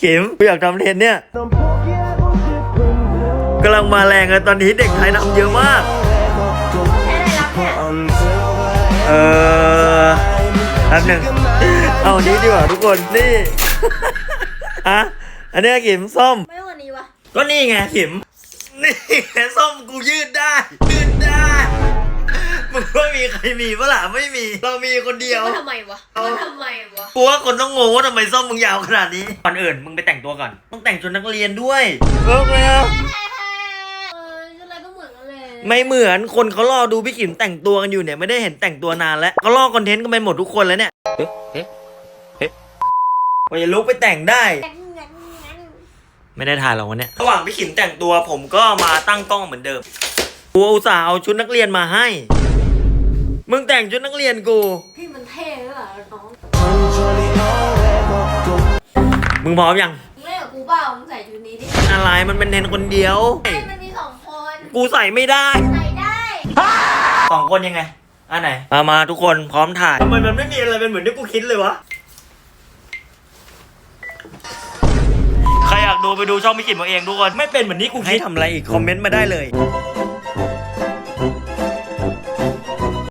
เข็มกูอยากทำเทรนเนี่ยกำลังมาแรงเลยตอนนี้เด็กไทยทำเยอะมากแค่ได้รับเนี่ยเออแป๊บหนึ่งเอาอันนี้ดีกว่าทุกคนนี่อะอันเนี้ยเข็มส้มไม่วันนี้วะก็นี่ไงเข็มนี่ไงส้มกูยืดได้ยืดได้ มึงว่ามีใครมีปะล่ะไม่มี เรามีคนเดียว ว่าทำไมวะว่าทำไมวะ กูว่าคนต้องงงว่าทำไมส้มมึงยาวขนาดนี้ก่อนอื่นมึงไปแต่งตัวก่อน ต้องแต่งชุดนักเรียนด้วยเลิกแล้ว เอออะไรก็เหมือนกันเลยไม่เหมือนคนเขารอดูพี่ขิมแต่งตัวกันอยู่เนี่ยไม่ได้เห็นแต่งตัวนานแล้วเขารอคอนเทนต์กันไปหมดทุกคนแล้วเนี่ยเฮ้เฮ้เฮ้ว่าจะลุกไปแต่งได้ งั้นงั้นงั้นไม่ได้ถ่ายหรอกวันเนี้ยระหว่างพี่ขิมแต่งตัวผมก็มาตั้งกล้องเหมือนเดิมกูอุตส่าห์เอาชุดนักเรียนมาให้ มึงแต่งชุดนักเรียนกู พี่มันเท่หรือเปล่าน้องมึงพร้อมยัง มึงเล่นกับกูเปล่ามึงใส่ชุดนี้ดิอะไรมันเป็นเทรนคนเดียวไอ้มันมีสองคนกูใส่ไม่ได้ใส่ได้สองคนยังไงอันไหนมามาทุกคนพร้อมถ่ายทำไมมันไม่มีอะไรเป็นเหมือนที่กูคิดเลยวะใครอยากดูไปดูช่องพี่กิมเอาเองทุกคนไม่เป็นเหมือนที่กูคิดให้ทำอะไรอีกคอมเมนต์มาได้เลย